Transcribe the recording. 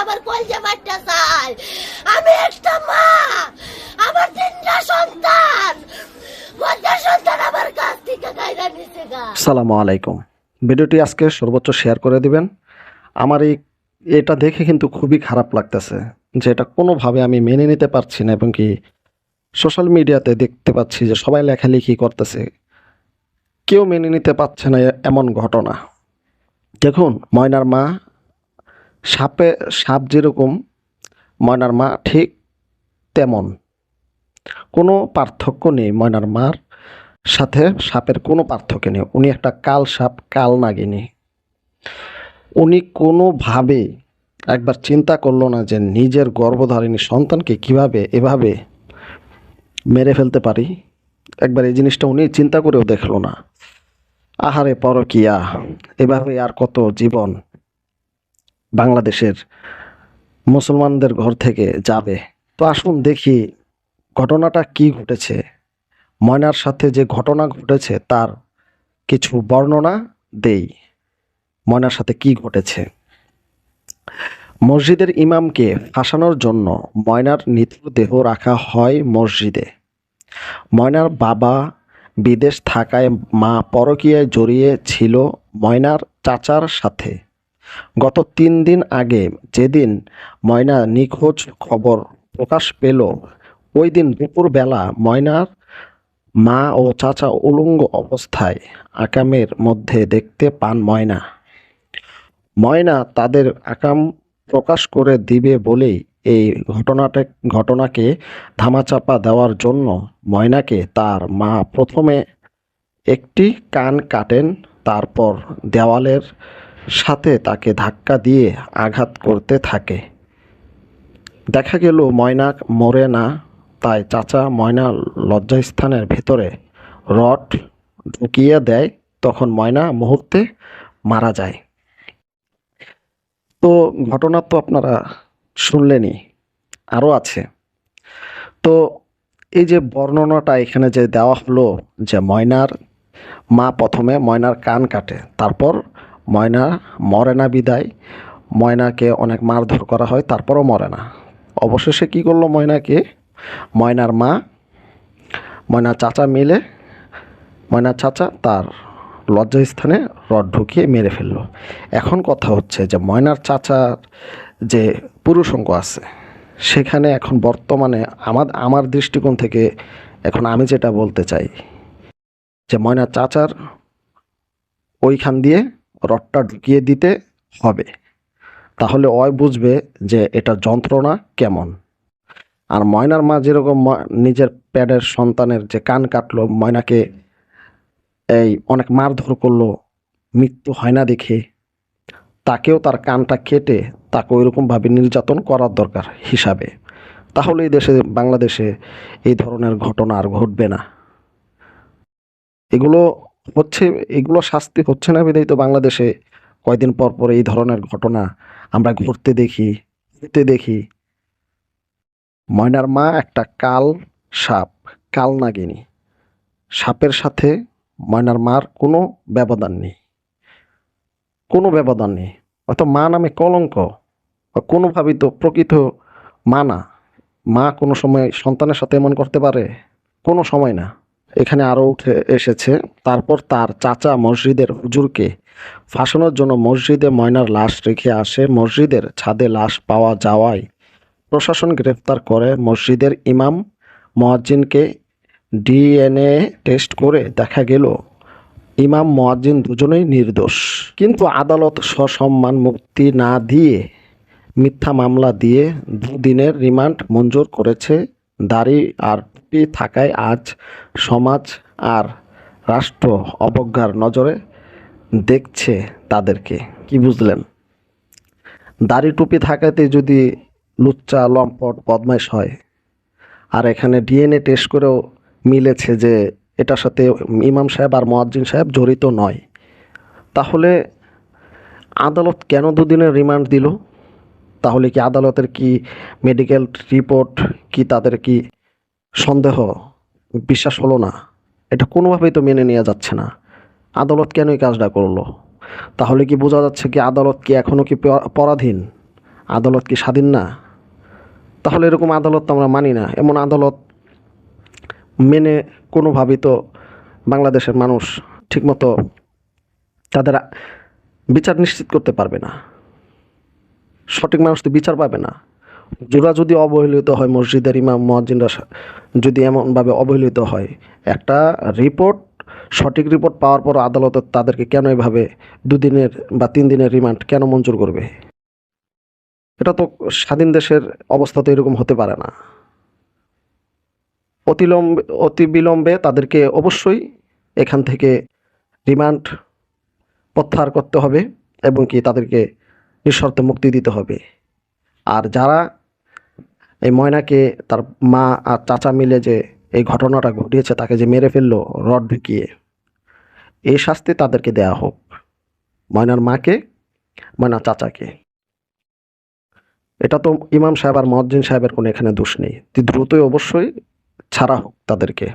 আমার কলজা মাঠটা চাই আমি একটা মা, আমার তিনটা সন্তান। মধ্যে সন্তান আমার কাছ থেকে গাইরা নিছে গা। আসসালামু আলাইকুম। ভিডিওটি আজকে সর্বোচ্চ শেয়ার করে দিবেন। আমার এই এটা দেখে কিন্তু খুবই খারাপ লাগতেছে যে এটা কোনোভাবে আমি মেনে নিতে পারছি না এবং কি সোশ্যাল মিডিয়াতে দেখতে পাচ্ছি যে সবাই লেখালেখি করতেছে। কেউ মেনে নিতে পারছে না এমন ঘটনা। দেখুন, ময়নার মা সাপে, সাপ যেরকম ময়নার মা, ঠিক তেমন। কোনো পার্থক্য নেই ময়নার মার সাথে, সাপের কোনো পার্থক্য নেই। উনি একটা কাল সাপ, কাল নাগিনী। উনি কোনোভাবে একবার চিন্তা করল না যে নিজের গর্ভধারিণী সন্তানকে কীভাবে এভাবে মেরে ফেলতে পারি। একবার এই জিনিসটা উনি চিন্তা করেও দেখল না। আহারে পরকিয়া, এভাবে আর কত জীবন বাংলাদেশের মুসলমানদের ঘর থেকে যাবে। তো আসুন দেখি ঘটনাটা কি ঘটেছে। ময়নার সাথে যে ঘটনা ঘটেছে তার কিছু বর্ণনা দেই। ময়নার সাথে কি ঘটেছে? মসজিদের ইমামকে ফাঁসানোর জন্য ময়নার নিথর দেহ রাখা হয় মসজিদে। ময়নার বাবা বিদেশ থাকায় মা পরকীয়ায় জড়িয়ে ছিল ময়নার চাচার সাথে। গত তিন দিন আগে যেদিন ময়না নিখোঁজ খবর প্রকাশ পেল, ওই দিন দুপুরবেলা ময়নার মা ও চাচা উলঙ্গ অবস্থায় আকামের মধ্যে দেখতে পান ময়না। ময়না তাদের আকাম প্রকাশ করে দিবে বলেই এই ঘটনাটা, ঘটনাকে ধামাচাপা দেওয়ার জন্য ময়নাকে তার মা প্রথমে একটি কান কাটেন, তারপর দেওয়ালের সাথে তাকে ধাক্কা দিয়ে আঘাত করতে থাকে। দেখা গেল ময়না মরে না, তাই চাচা ময়না লজ্জাস্থানের ভেতরে রড ঢুকিয়ে দেয়, তখন ময়না মুহূর্তে মারা যায়। তো ঘটনা তো আপনারা শুনলেনই, আরও আছে। তো এই যে বর্ণনাটা এখানে যে দেওয়া হলো যে ময়নার মা প্রথমে ময়নার কান কাটে, তারপর ময়না, মরে না বিদায়। ময়নাকে অনেক মারধর করা হয়, তারপরও মরে না। অবশেষে কি করল ময়নাকে? ময়নার মা, ময়না চাচা মিলে, ময়না চাচা তার লজ্জাস্থানে রড ঢুকিয়ে মেরে ফেলল। এখন কথা হচ্ছে যে, ময়নার চাচার যে পুরুষঙ্গ আছে, সেখানে এখন বর্তমানে আমার আমার দৃষ্টিকোণ থেকে এখন আমি যেটা বলতে চাই, যে ময়নার চাচার ওইখান দিয়ে রডটা ঢুকিয়ে দিতে হবে। তাহলে অয় বুঝবে যে এটা যন্ত্রণা কেমন। আর ময়নার মা যেরকম নিজের প্যাডের সন্তানের যে কান কাটলো, ময়নাকে এই অনেক মারধর করল, মৃত্যু হয় না দেখে, তাকেও তার কানটা কেটে তাকে ওইরকমভাবে নির্যাতন করার দরকার হিসাবে। তাহলে এই দেশে, বাংলাদেশে এই ধরনের ঘটনা আর ঘটবে না। এগুলো হচ্ছে, এগুলো শাস্তি হচ্ছে না বিধায় তো বাংলাদেশে। কয়দিন পর পর এই ধরনের ঘটনা আমরা ঘুরতে দেখি ঘুরতে দেখি। ময়নার মা একটা কাল সাপ, কাল নাগিনী। সাপের সাথে ময়নার মার কোনো ব্যবধান নেই। কোনো ব্যবধান নেই। অত মা নামে কলঙ্ক কোনোভাবেই তো প্রকৃত মা না। মা কোনো সময় সন্তানের সাথে এমন করতে পারে? কোনো সময় না। এখানে আরও উঠে এসেছে। তারপর তার চাচা মসজিদের হুজুরকে ফাঁসানোর জন্য মসজিদে ময়নার লাশ রেখে আসে। মসজিদের ছাদে লাশ পাওয়া যাওয়ায় প্রশাসন গ্রেফতার করে। মসজিদের ইমাম মোয়াজ্জিনকে ডিএনএ টেস্ট করে দেখা গেল, ইমাম মোয়াজ্জিন দুজনেই নির্দোষ। কিন্তু আদালত সসম্মান মুক্তি না দিয়ে মিথ্যা মামলা দিয়ে দুদিনের রিমান্ড মঞ্জুর করেছে। দাড়ি আর টুপি থাকায় আজ সমাজ আর রাষ্ট্র অবজ্ঞার নজরে দেখছে তাদেরকে। কি বুঝলেন? দাড়ি টুপি থাকাতে যদি লুচ্চা, লম্পট, বদমাইশ হয়, আর এখানে ডিএনএ টেস্ট করেও মিলেছে যে এটার সাথে ইমাম সাহেব আর মোয়াজ্জিন সাহেব জড়িত নয়, তাহলে আদালত কেন দুদিনের রিমান্ড দিল? তাহলে কি আদালতের কি মেডিকেল রিপোর্ট কি তাদের কি সন্দেহ? বিশ্বাস হলো না। এটা কোনোভাবেই তো মেনে নেওয়া যাচ্ছে না। আদালত কেন এই কাজটা করল? তাহলে কি বোঝা যাচ্ছে কি আদালত কি এখনও কি পরা- পরাধীন? আদালত কি স্বাধীন না? তাহলে এরকম আদালত তো আমরা মানি না। এমন আদালত মেনে কোনোভাবেই তো বাংলাদেশের মানুষ ঠিকমতো তাদের বিচার নিশ্চিত করতে পারবে না। সঠিক মানুষ তো বিচার পাবে না। জোড়া যদি অবহেলিত হয়, মসজিদের ইমাম মহাজিনরা যদি এমনভাবে অবহেলিত হয়, একটা রিপোর্ট সঠিক রিপোর্ট পাওয়ার পর আদালত তাদেরকে কেন এভাবে দুদিনের বা তিন দিনের রিমান্ড কেন মঞ্জুর করবে? এটা তো স্বাধীন দেশের অবস্থা তো এরকম হতে পারে না। অতিলম্বে অতি বিলম্বে তাদেরকে অবশ্যই এখান থেকে রিমান্ড প্রত্যাহার করতে হবে এবং কি তাদেরকে নিঃশর্তে মুক্তি দিতে হবে। আর যারা এই ময়নাকে তার মা আর চাচা মিলে যে এই ঘটনাটা ঘটিয়েছে, তাকে যে মেরে ফেলল, রড ঢুকিয়ে এই শাস্তি তাদেরকে দেয়া হোক। ময়নার মাকে, ময়নার চাচাকে। এটা তো ইমাম সাহেব আর মজ্জিন সাহেবের কোনো এখানে দোষ নেই। দ্রুতই অবশ্যই ছাড়া হোক তাদেরকে।